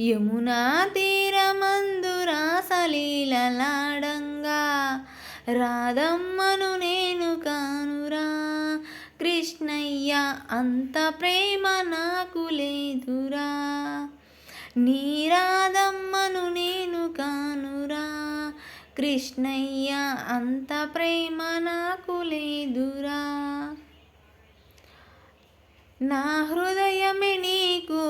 యమునా తీరమందు రాసలీలలాడంగా రాధమ్మను నేను కానురా. కృష్ణయ్య అంత ప్రేమ నాకు లేదురా. నీ రాధమ్మను నేను కానురా. కృష్ణయ్య అంత ప్రేమ నాకు లేదురా. నా హృదయమే నీకు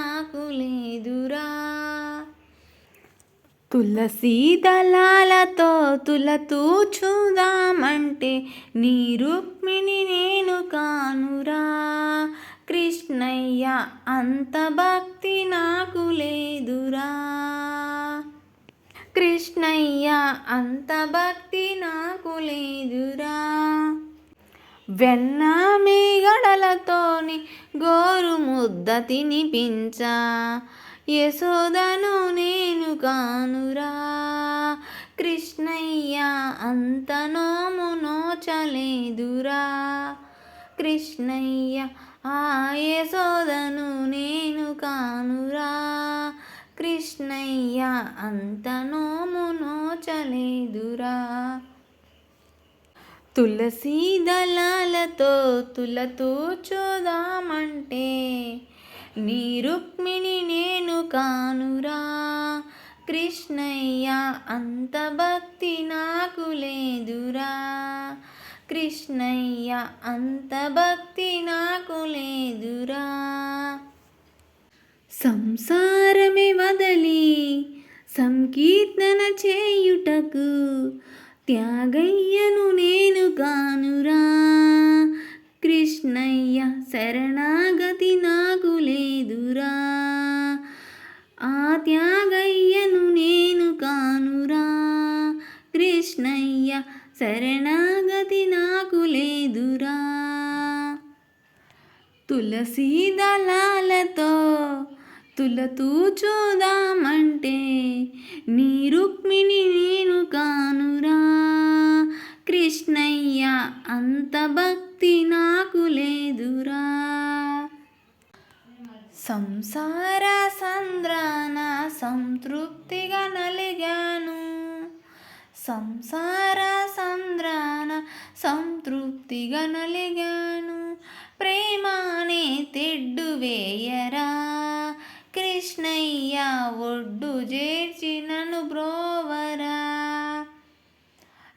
తులసి దళాలతో తులతూచుదామంటే నీ రుక్మిణి నేను కానురా. కృష్ణయ్య అంత భక్తి నాకు లేదురా. కృష్ణయ్య అంత భక్తి నాకు లేదురా. వెన్న మీగడలతోని గోరు ముద్ద తినిపించా. యశోదను నేను కానురా. కృష్ణయ్య అంత నోము నోచలేదురా కృష్ణయ్య ఆ యశోదను నేను కానురా. కృష్ణయ్య అంత నోము నోచలేదురా తులసీ దళాలతో తులతూ చూదామంటే నీ రుక్మిణి నేను కానురా. కృష్ణయ్య అంత భక్తి నాకు లేదురా. కృష్ణయ్య అంత భక్తి నాకు లేదురా. సంసారమే వదలి సంకీర్తన చేయుటకు త్యాగయ్యను నేను కానురా. కృష్ణయ్య శరణాగతి నాకు లేదురా. ఆ త్యాగయ్యను నేను కానురా. కృష్ణయ్య శరణాగతి నాకు లేదురా. తులసీ దళాలతో తులతూ చూదామంటే నీ రుక్మిణి నేను కానురా. కృష్ణయ్య అంత భక్తి నాకు లేదురా. సంసార సంద్రాన సంతృప్తిగా నలిగాను. సంసార సంద్రాన సంతృప్తిగా నలిగాను. ప్రేమానే తెడ్డు వేయరా. కృష్ణయ్య ఒడ్డు చేర్చి నన్ను బ్రోవరా.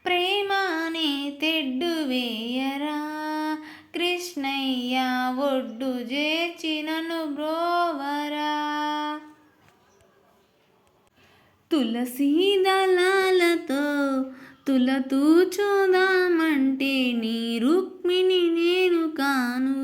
ప్రేమానే తెడ్డు వేయ తులసీ దళాలతో తులతూచుదామంటే నీ రుక్మిణి నేను కాను.